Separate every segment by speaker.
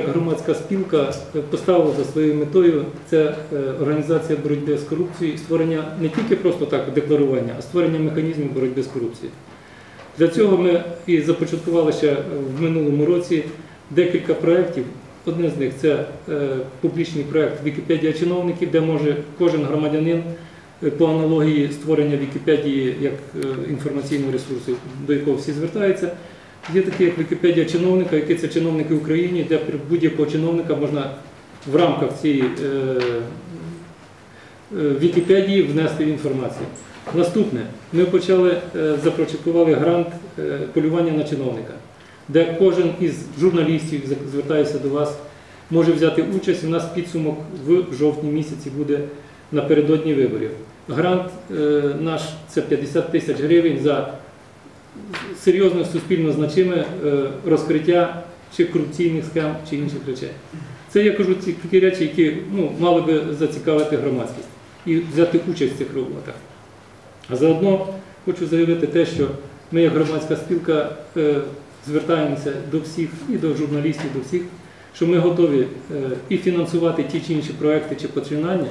Speaker 1: Громадська спілка поставила за своєю метою це е, організація боротьби з корупцією, створення не тільки просто так декларування, а створення механізмів боротьби з корупцією. Для цього ми і започаткували ще в минулому році декілька проєктів. Один з них це е, публічний проєкт Вікіпедія чиновників, де може кожен громадянин е, по аналогії створення Вікіпедії як е, інформаційного ресурсу, до якого всі звертаються. Є такі, як Вікіпедія чиновника, які це чиновники в Україні, де будь-якого чиновника можна в рамках цієї е, е, Вікіпедії внести інформацію. Наступне, ми почали е, започаткували грант полювання на чиновника, де кожен із журналістів, звертаюся до вас, може взяти участь. У нас підсумок в жовтні місяці буде напередодні виборів. Грант наш це 50 тисяч гривень за серйозне суспільно значиме е, розкриття чи корупційних схем, чи інших речей. Це я кажу такі речі, які ну, мали би зацікавити громадськість і взяти участь в цих роботах. А заодно хочу заявити те, що ми, як громадська спілка, е, звертаємося до всіх, і до журналістів, до всіх, що ми готові е, і фінансувати ті чи інші проекти чи починання,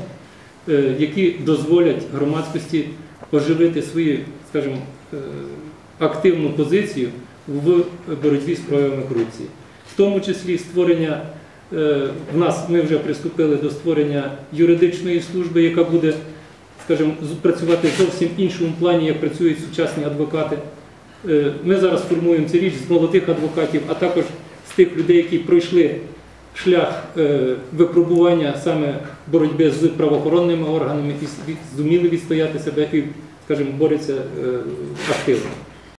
Speaker 1: які дозволять громадськості оживити свою, скажімо, активну позицію в боротьбі з проявами корупції. В тому числі створення, е, в нас ми вже приступили до створення юридичної служби, яка буде, скажімо, працювати в зовсім іншому плані, як працюють сучасні адвокати. Е, Ми зараз формуємо цю річ з молодих адвокатів, а також з тих людей, які пройшли шлях е, випробування саме боротьби з правоохоронними органами і зуміли відстояти себе і, скажімо, борються активно.